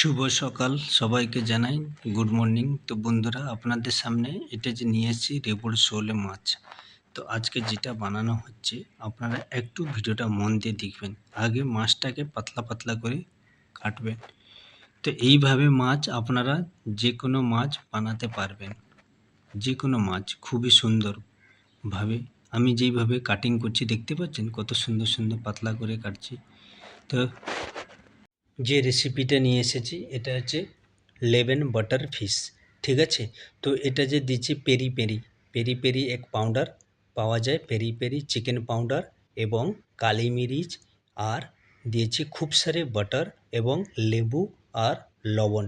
শুভ সকাল সবাইকে জানাই। গুড মর্নিং তো বন্ধুরা, আপনাদের সামনে এটা যে নিয়ে এসেছি, রেবড় শোলে মাছ। তো আজকে যেটা বানানো হচ্ছে, আপনারা একটু ভিডিওটা মন দিয়ে দেখবেন। আগে মাছটাকে পাতলা পাতলা করে কাটবেন। তো এইভাবে মাছ আপনারা যে কোনো মাছ বানাতে পারবেন। যে কোনো মাছ, খুবই সুন্দরভাবে আমি যেইভাবে কাটিং করছি, দেখতে পাচ্ছেন? কত সুন্দর সুন্দর পাতলা করে কাটছি। তো যে রেসিপিটা নিয়ে এসেছি, এটা হচ্ছে লেবেন বাটার ফিশ, ঠিক আছে? তো এটা যে দিচ্ছি পেরি পেরি পেরি পেরি এক পাউডার পাওয়া যায় পেরি পেরি চিকেন পাউডার এবং কালি মিরিচ আর দিয়েছি খুব সারে বাটার এবং লেবু আর লবণ,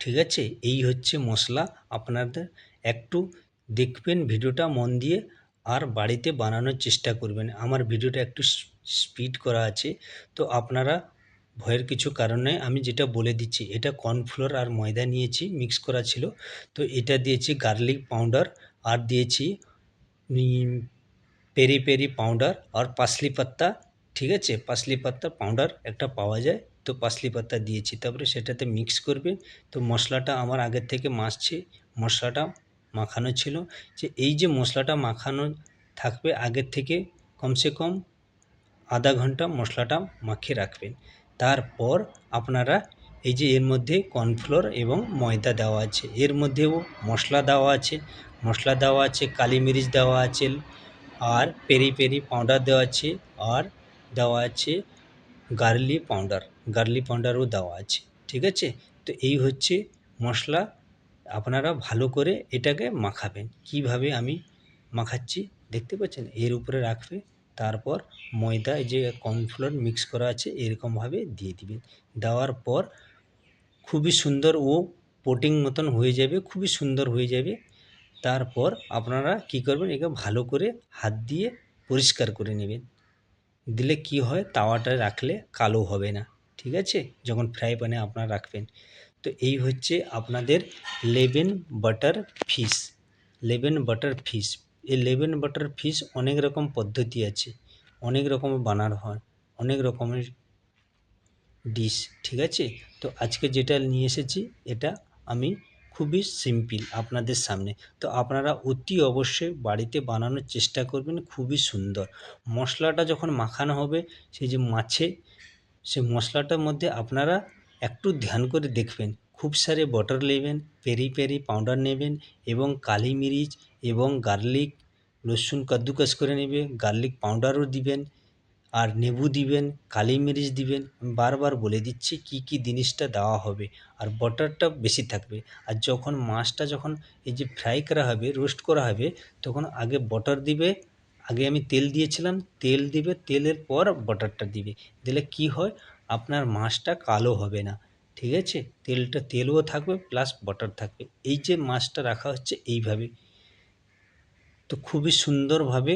ঠিক আছে? এই হচ্ছে মশলা, আপনাদের একটু দেখবেন ভিডিওটা মন দিয়ে আর বাড়িতে বানানোর চেষ্টা করবেন। আমার ভিডিওটা একটু স্পিড করা আছে, তো আপনারা ভয়ের কিছু কারণে আমি যেটা বলে দিচ্ছি, এটা কর্নফ্লোর আর ময়দা নিয়েছি মিক্স করা ছিল। তো এটা দিয়েছি গার্লিক পাউডার আর দিয়েছি পেরি পেরি পাউডার আর পাসলি পাত্তা ঠিক আছে? পাসলি পাত্তা পাউডার একটা পাওয়া যায়, তো পাসলি পাত্তা দিয়েছি। তারপরে সেটাতে মিক্স করবে, তো মশলাটা আমার আগের থেকে মাসছে মশলাটা মাখানো ছিল। যে এই যে মশলাটা মাখানো থাকবে আগের থেকে, কমসে কম আধা ঘণ্টা মশলাটা মাখিয়ে রাখবেন। তারপর আপনারা এই যে এর মধ্যে কর্নফ্লোর এবং ময়দা দেওয়া আছে। এর মধ্যেও মশলা দেওয়া আছে। মশলা দেওয়া আছে, কালি মিরিচ দেওয়া আছে, আর পেরি পেরি পাউডার দেওয়া আছে, আর দেওয়া আছে গার্লি পাউডার। গার্লি পাউডারও দেওয়া আছে, ঠিক আছে? তো এই হচ্ছে মশলা। আপনারা ভালো করে এটাকে মাখাবেন। কীভাবে আমি মাখাচ্ছি? দেখতে পাচ্ছেন? এর উপরে রাখবে তারপর ময়দা যে কর্নফ্লোর মিক্স করা আছে, এরকমভাবে দিয়ে দিবেন। দেওয়ার পর খুবই সুন্দর ও পোটিং মতন হয়ে যাবে, খুবই সুন্দর হয়ে যাবে। তারপর আপনারা কি করবেন, একে ভালো করে হাত দিয়ে পরিষ্কার করে নেবেন। দিলে কি হয়, তাওয়াটা রাখলে কালো হবে না, ঠিক আছে? যখন ফ্রাই প্যানে আপনারা রাখবেন। তো এই হচ্ছে আপনাদের lemon butter fish lemon butter fish এই লেবেন বাটার ফিশ অনেক রকম পদ্ধতি আছে। অনেক রকমের বানার হয়, অনেক রকমের ডিশ ঠিক আছে? তো আজকে যেটা নিয়ে এসেছি, এটা আমি খুবই সিম্পল আপনাদের সামনে। তো আপনারা অতি অবশ্যই বাড়িতে বানানোর চেষ্টা করবেন, খুবই সুন্দর। মশলাটা যখন মাখানো হবে, সেই যে মাছে সে মশলাটার মধ্যে আপনারা একটু ধ্যান করে দেখবেন। খুব সারে বটার নেবেন পেরি পেরি পাউডার নেবেন এবং কালি মিরিচ এবং গার্লিক, রসুন কাদ্দুকাস করে নেবে, গার্লিক পাউডারও দিবেন, আর নেবু দিবেন, কালি মিরিচ দিবেন। বারবার বলে দিচ্ছি কি কি জিনিসটা দেওয়া হবে, আর বটারটা বেশি থাকবে। আর যখন মাছটা যখন এই যে ফ্রাই করা হবে, রোস্ট করা হবে, তখন আগে বটার দিবে, আগে আমি তেল দিয়েছিলাম, তেল দিবে, তেলের পর বটারটা দিবে। দিলে কি হয়, আপনার মাছটা কালো হবে না, ঠিক আছে? তেলটা, তেলও থাকবে, প্লাস বটার থাকবে। এই যে মাছটা রাখা হচ্ছে, এইভাবে। তো খুবই সুন্দরভাবে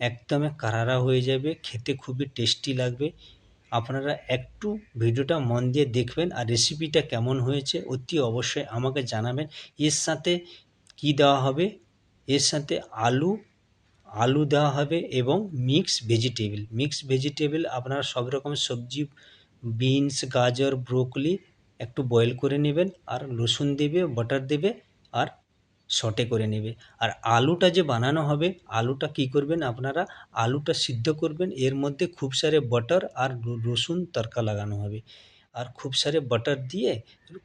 একদমে কারারা হয়ে যাবে, খেতে খুবই টেস্টি লাগবে। আপনারা একটু ভিডিওটা মন দিয়ে দেখবেন আর রেসিপিটা কেমন হয়েছে, অতি অবশ্যই আমাকে জানাবেন। এর সাথে কি দেওয়া হবে? এর সাথে আলু আলু দেওয়া হবে এবং মিক্স ভেজিটেবল মিক্স ভেজিটেবল আপনারা সব রকম সবজি বিনস গাজর ব্রোকলি একটু বয়েল করে নেবেন আর রসুন দেবে বাটার দেবে আর সটে করে নেবে। আর আলুটা যে বানানো হবে, আলুটা কি করবেন আপনারা? আলুটা সিদ্ধ করবেন, এর মধ্যে খুব সারে বাটার আর রসুন তরকা লাগানো হবে। আর খুব সারে বাটার দিয়ে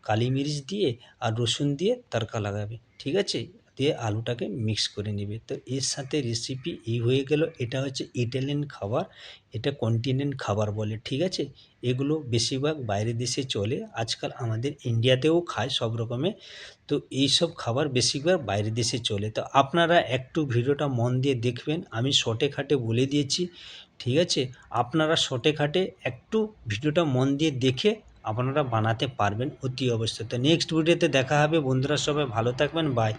কালি মিরিচ দিয়ে আর রসুন দিয়ে তরকা লাগাবে, ঠিক আছে? দিয়ে আলুটাকে মিক্স করে নেবে। তো এর সাথে রেসিপি এই হয়ে গেল, এটা হচ্ছে ইটালিয়ান খাবার, এটা কন্টিনেন্ট খাবার বলে, ঠিক আছে? এগুলো বেশিরভাগ বাইরের দেশে চলে, আজকাল আমাদের ইন্ডিয়াতেও খায় সব রকমের তো এই সব খাবার বেশিরভাগ বাইরের দেশে চলে। তো আপনারা একটু ভিডিওটা মন দিয়ে দেখবেন, আমি শর্টে খাটে বলে দিয়েছি, ঠিক আছে? আপনারা শর্টে খাটে একটু ভিডিওটা মন দিয়ে দেখে আপনারা বানাতে পারবেন অতি অবশ্যই। তো নেক্সট ভিডিওতে দেখা হবে, বন্ধুরা সবাই ভালো থাকবেন বাই